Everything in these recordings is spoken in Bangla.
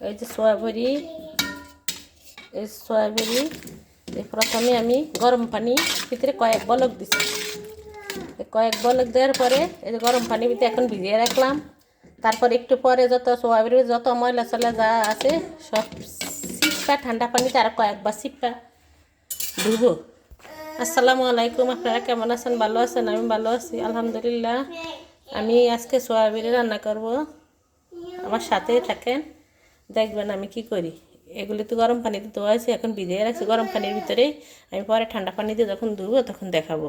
এই যে সয়াবড়ি এই সয়াবড়ি এই প্রথমে আমি গরম পানি ভিতরে কয়েক বলক দিছি। কয়েক বলক দেওয়ার পরে এই যে গরম পানি ভিতরে এখন ভিজিয়ে রাখলাম। তারপর একটু পরে যত সয়াবড়ি যত ময়লা চলা যা আছে, সব সিপ্পা, ঠান্ডা পানিতে আর কয়েকবার সিপ্পা ধুবো। আসসালামু আলাইকুম, আপনারা কেমন আছেন? ভালো আছেন? আমি ভালো আছি, আলহামদুলিল্লাহ। আমি আজকে সয়াবিনে রান্না করব। আমার সাথেই থাকেন। দেখবেন আমি কি করি? এগুলি তো গরম পানিতে ধোয়া আছে এখন ভিজিয়ে রাখছি। গরম পানির ভিতরেই আমি পরে ঠান্ডা পানি দিয়ে যখন ধুবো তখন দেখাবো।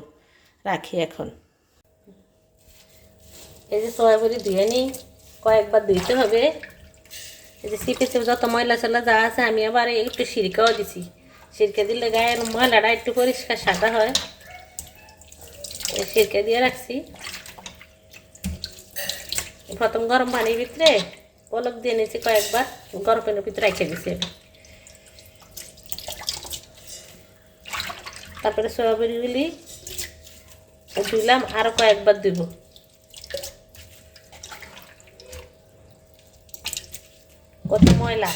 রাখি এখন। এই যে সয়াবড়ি ধুয়ে নিই, কয়েকবার ধুইতে হবে। এই যে সিপে সিপে যত ময়লা চলা যা আছে, আমি আবার একটু সিরকাও দিছি। সিরকা দিলে গায়ের ময়লাটা একটু পরিষ্কার সাদা হয়। এই সিরকা দিয়ে রাখছি। প্রথম গরম পানির ভিতরে পলক দিয়ে নিয়েছি কয়েকবার গরম পানির ভিতরে রেখে দিয়েছি এটা। তারপরে সয়াবিনগুলি দিলাম আরও কয়েকবার দিব। কত ময়লা?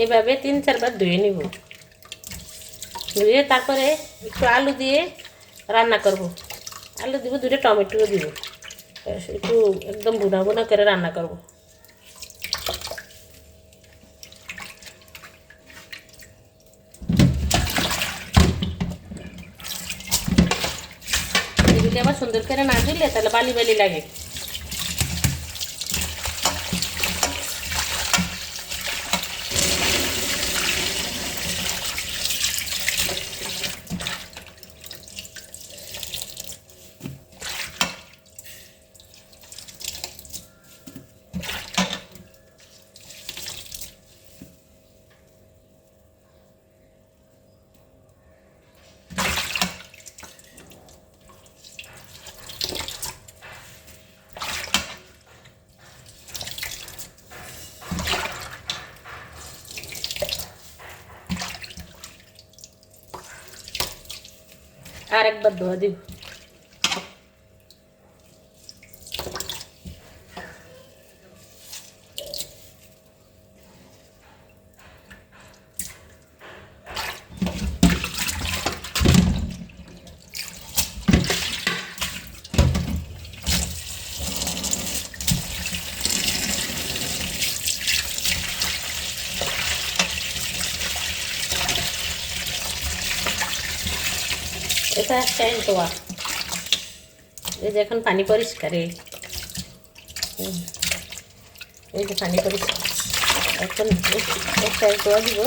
এইভাবে তিন চারবার ধুয়ে নিব। ধুয়ে তারপরে একটু আলু দিয়ে রান্না করব। আলু দিব, দুটো টমেটো দিব। একটু একদম বুনা বুনা করে রান্না করব। এগুলি আবার সুন্দর করে না দিলে তাহলে বালি বালি লাগে। আর একবার ধোয়া দিব এটা স্টাইল ধোয়া এই যে এখন পানি পরিষ্কার, এই। যে পানি পরিষ্কার। এখন একটা ধোয়া দিব।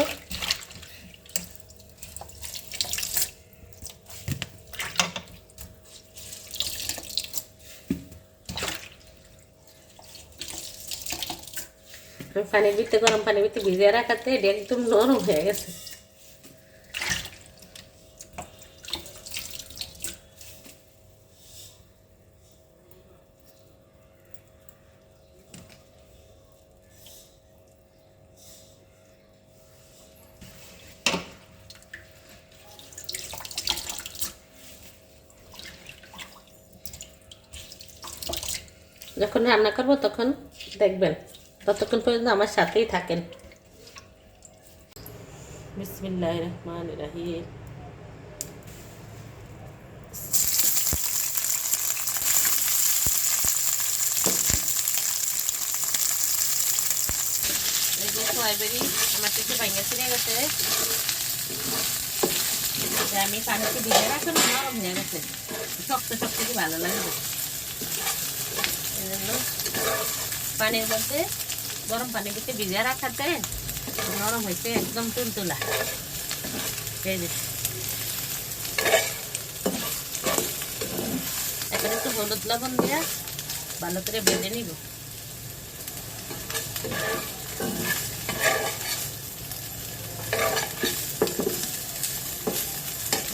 পানির ভিতরে, গরম পানির ভিতরে ভিজিয়ে রাখাতে একদম নরম হয়ে গেছে। যখন রান্না করব তখন দেখবেন, ততক্ষণ পর্যন্ত আমার সাথেই থাকেন। বিসমিল্লাহ রহমান রাহিম। আমার কিছু ভাঙে ছিঁড়ে গেছে। আমি পানিতে ভিজে হয়ে গেছে। শক্ত শক্ত কি ভালো লাগবে? জন্য পানির মধ্যে গরম পানির ভিতরে ভিজে রাখাতে নরম হয়েছে একদম তুলতুলা। এখন হলুদ লবণ দিয়ে ভালো করে বেঁধে নিব।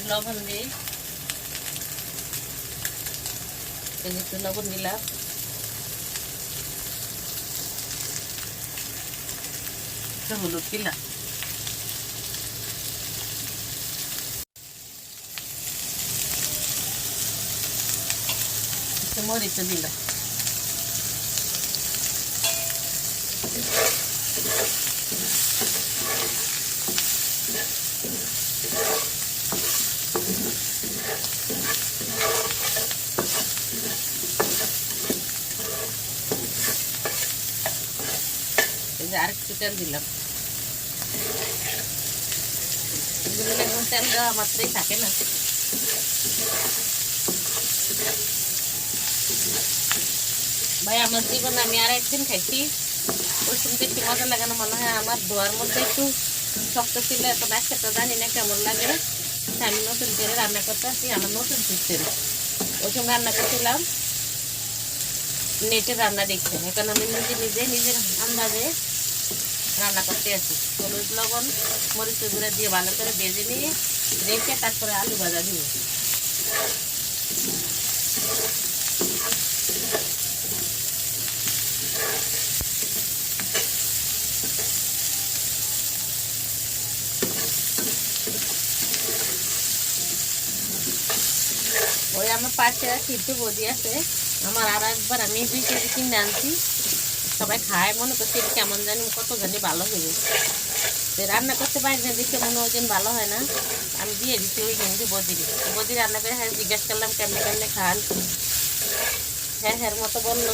লবণ দিই একটু লবণ দিলাম। একটু হলুদ দিলাম একটু মরিচ দিলাম এই যে আরেকটু তেল দিলাম এগুলো এখন তেল দেওয়া মাত্রই থাকে না। ভাই, আমার জীবনে আমি আর একদিন খাইছি। ওই সময় একটু মজা লাগে না, মনে হয় আমার ধোয়ার মধ্যে একটু শক্ত ছিল, এত বাচ্চাটা জানি না কেমন লাগে। আমি নতুন করে রান্না করতে আসি আমার নতুন শিখছিল ওই সময় রান্না করছিলাম নেটে রান্না দেখছে এখন আমি নিজে নিজে, নিজের আন্দাজে রান্না করতে আছি। হলুদ, লবণ মরিচ গুঁড়া দিয়ে ভালো করে বেজে নিয়ে রেখে তারপরে আলু ভাজা দিব ওই আমার পাশে সিদ্ধ বদি আছে। আমার আর একবার আমি দুই কেজি কিনে আনছি। সবাই খায়। মনে করছে কেমন জানি, কত জানি ভালো তো রান্না করতে পারি না, দেখে মনে হয় ভালো হয় না। আমি দিয়ে দিচ্ছি ওই কিন্তু বদিরি বদি রান্না করে হ্যাঁ জিজ্ঞেস করলাম, কেমনে কেমনে খান? হ্যাঁ হ্যাঁ মতো বলল,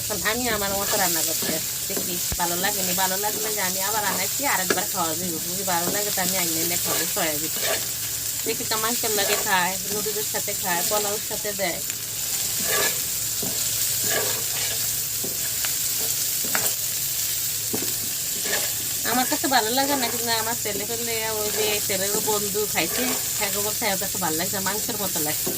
এখন আমি আমার মতো রান্না করতে দেখি, ভালো লাগেনি ভালো লাগলে যে আমি আবার আনাইছি, আরেকবার খাওয়া দিব যদি ভালো লাগে তো আমি আইনে এনে খাব সয়াবিন দেখি তো মাংসের লাগে খায়, নুডলসের সাথে খায় পোলাওর সাথে দেয়। কাছে ভালো লাগে না, কিন্তু আমার ছেলে ফেলে ওই যে ছেলের বন্ধু খাইছে খাইকে বলছে ওর কাছে ভালো লাগছে মাংসের মতো লাগছে।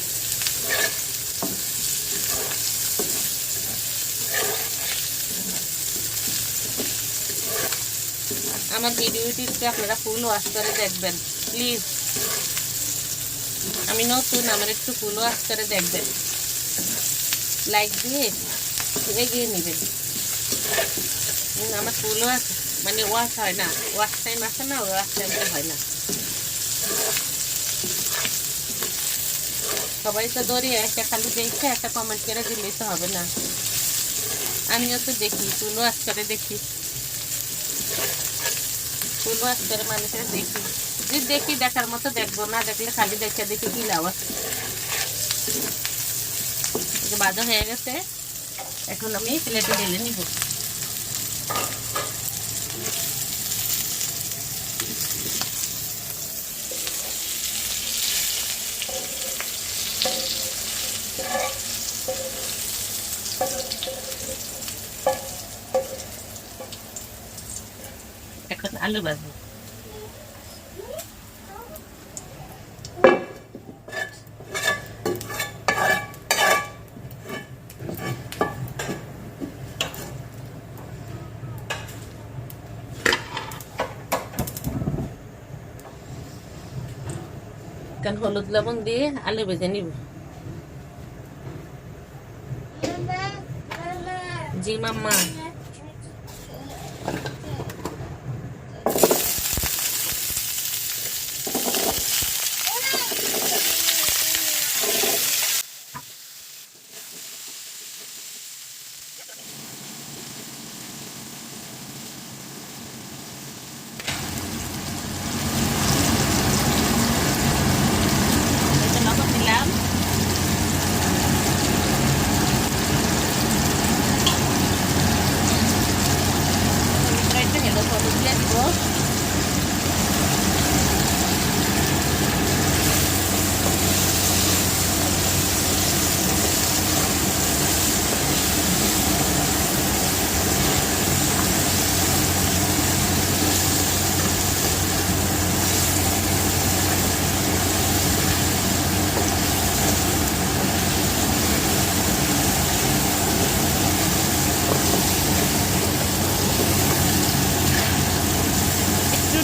আমার ভিডিওটি একটু আপনারা ফুল ওয়াশ করে দেখবেন প্লিজ আমি নতুন, আমার একটু ফুল ওয়াশ করে দেখবেন। লাইক দিয়ে এগিয়ে নেবেন। আমার ওয়াশ মানে ওয়াশ হয় না। ওয়াশ টাইম আসে না ওয়াশ টাইম হয় না। সবাই তো দৌড়িয়ে একটা খালি দেখে, একটা কমেন্ট করে দিলেই তো হবে না। আমিও তো দেখি ফুল ওয়াশ করে দেখি। ফুল ওয়াশ করে মানুষের দেখি। যদি দেখি, দেখার মতো দেখব, না দেখলে খালি দেখে দেখি কি লাভ আছে? বাজা হয়ে গেছে। এখন আমি প্লেটে ঢেলে নিব এখন আলু এখন হলুদ লবণ দিয়ে আলু ভেজে নিব। জি মাম্মা একটু লবণ দিলাম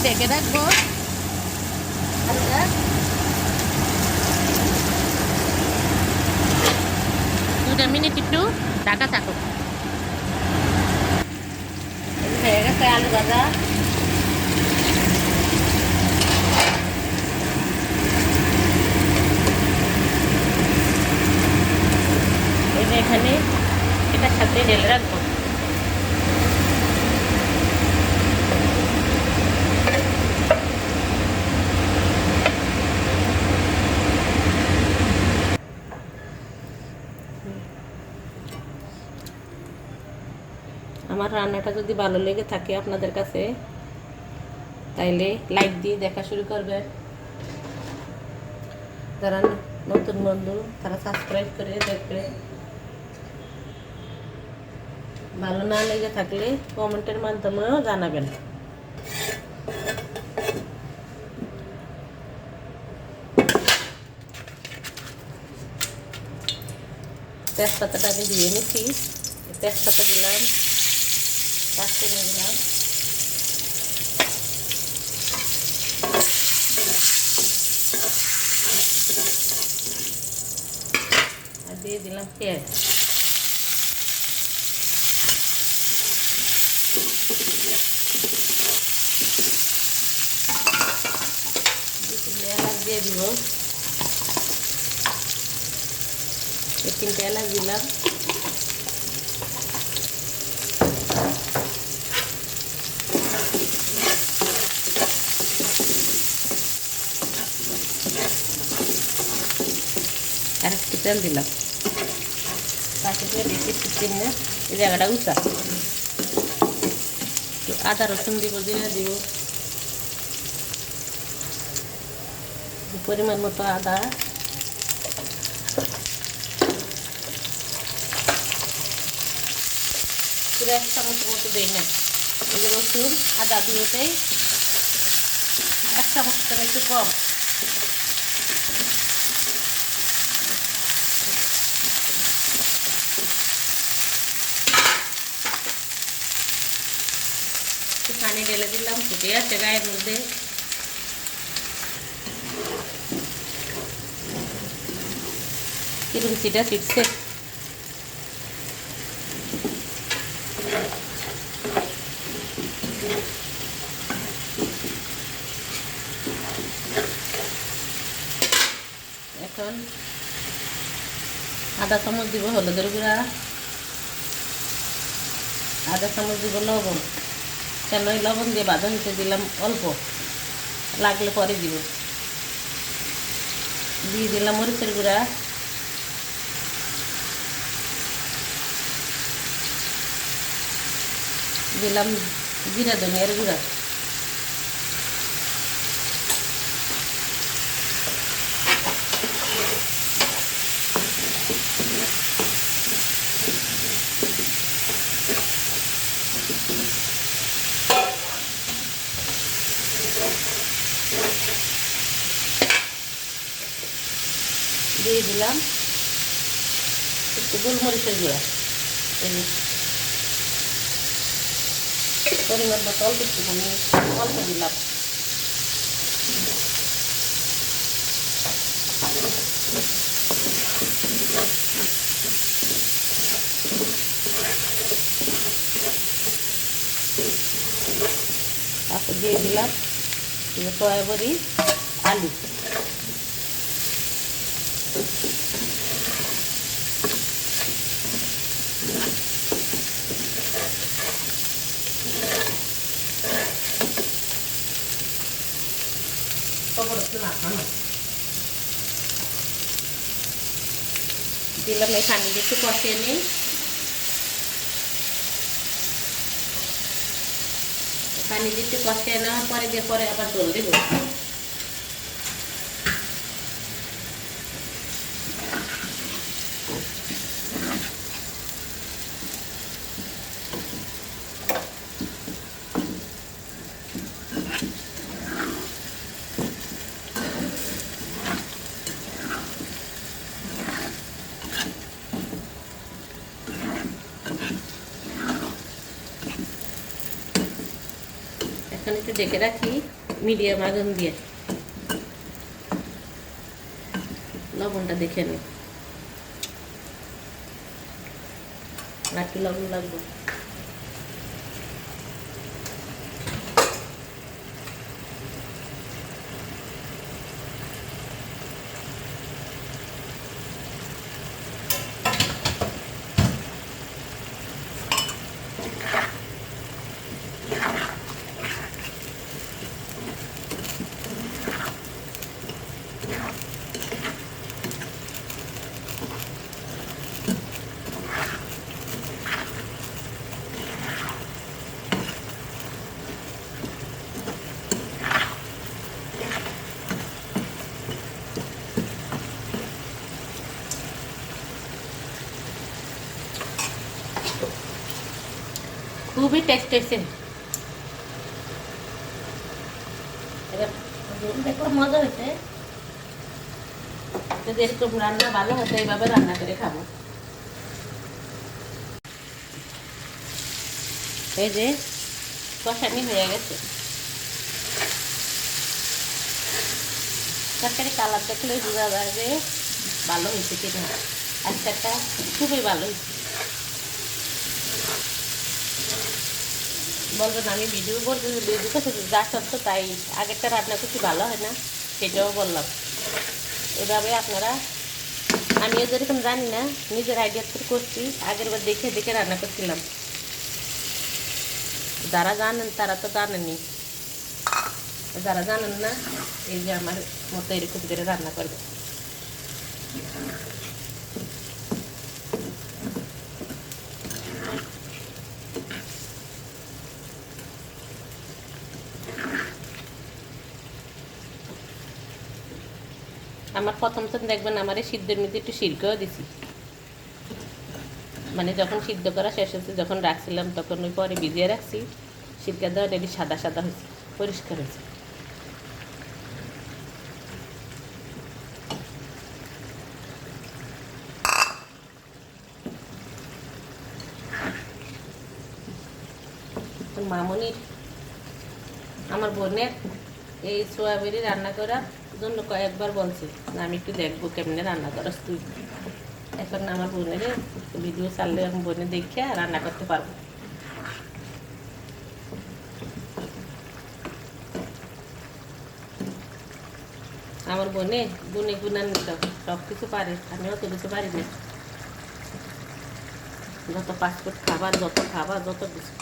ঢেকে রাখব। দুটা মিনিট একটু ঢাকা গেছে আলু ভাজা। এখানে এটা সাথে ঢেলে রাখব। আমার রান্নাটা যদি ভালো লেগে থাকে আপনাদের কাছে, তাইলে লাইক দিয়ে দেখা শুরু করবে যারা নতুন বন্ধু, তারা সাবস্ক্রাইব করে দেখবে। ভালো না লেগে থাকলে কমেন্টের মাধ্যমেও জানাবেন। তেজপাতাটা আমি দিয়ে নিচ্ছি। তেজপাতা দিলাম দারচিনি দিলাম আর দিয়ে দিলাম পেঁয়াজ দিয়ে দিব তিনটে এলাচ দিলাম আর একটু তেল দিলাম। তারপরে বেশি চিকেন না, এই জায়গাটা উঁচা। আদা রসুন দিব, জিরা দিব। পরিমাণ মতো আদা। পুরো এক চামচের মতো দেই না। এই যে রসুন, আদা দুটোতেই। এক চামচ একটু কম একটু পানি ঢেলে দিলাম, ফুটে আছে গায়ের মধ্যে। কিরম চিটছে এখন আধা চামচ দিব হলুদের গুঁড়া। আধা চামচ দিব লবণ। কেন লবণ দিয়ে বাঁধা হইতে দিলাম অল্প। লাগলে পরে দিব। দিয়ে দিলাম মরিচের গুঁড়া। দিলাম জিরা ধনিয়ার গুঁড়া। দিয়ে দিলাম। একটু গোলমরিচের গুঁড়া। পরিমাণ মতো অল্প একটুখানি অল্প দিলাম। তারপর দিয়ে দিলাম সয়াবড়ি আলু। দিলাম, এই পানি দিয়ে একটু কষিয়ে নিই। পানি দিয়ে একটু কষিয়ে নেওয়ার পরে, দিয়ে পরে আবার জল দিব। একটু ডেকে রাখি মিডিয়াম আগুন দিয়ে। লবণটা দেখে নিই আর একটু লবণ লাগবে? খুবই টেস্ট হয়েছে মজা হয়েছে যদি এরকম রান্না ভালো হতো এইভাবে রান্না করে খাব এই যে হয়ে গেছে তরকারি কালার দেখলে বোঝা যায় যে ভালো হয়েছে কিনা আজকালটা খুবই ভালো হয়েছে বলবেন আমি ভিডিও বলতে ভিডিও করতে যা সত্য তাই আগেরটা রান্না করছি ভালো হয় না, সেটাও বললাম। এভাবে আপনারা, আমিও যেরকম জানি না, নিজের আইডিয়া করে করছি, আগের বার দেখে দেখে রান্না করছিলাম। যারা জানেন, তারা তো জানেনি। যারা জানেন না, এই যে আমার মতো এরকম করে রান্না করবে। আমার প্রথম তো দেখবেন আমার এই সিদ্ধের মধ্যে একটু সিরকেও দিছি। মানে যখন সিদ্ধ করা শেষ হচ্ছে যখন রাখছিলাম, তখন ওই পরে ভিজিয়ে রাখছি, সিরকা দেওয়া এটি সাদা সাদা হয়েছে, পরিষ্কার হয়েছে। মামনির, আমার বোনের এই সোয়াবিনই রান্না করার জন্য কয়েকবার বলছি, না, আমি একটু দেখব কেমনে রান্না করস তুই। এখন আমার বোনের ভিডিও চাললে এখন বোনে দেখে রান্না করতে পারব। আমার বোনে গুনে গুণান্বিত সব কিছু পারে আমি অত কিছু পারি না। যত পাসপোর্ট খাবার যত খাবার যত কিছু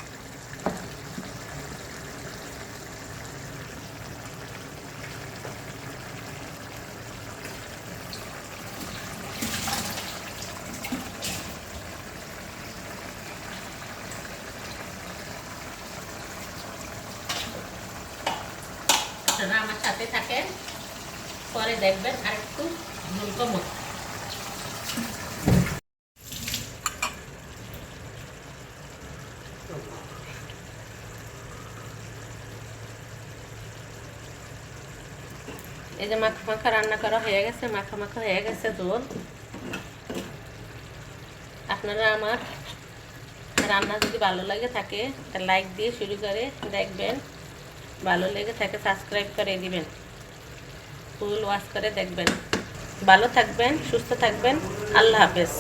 আপনারা আমার সাথে থাকেন পরে দেখবেন আর একটু কমো এই যে মাখা মাখা রান্না করা হয়ে গেছে, মাখা মাখা হয়ে গেছে ঝোল আপনারা আমার রান্না যদি ভালো লাগে থাকে লাইক দিয়ে শুরু করে দেখবেন। ভালো লেগে থাকে সাবস্ক্রাইব করে দিবেন। ফুল ওয়াশ করে দেখবেন। ভালো থাকবেন সুস্থ থাকবেন। আল্লাহ হাফেজ।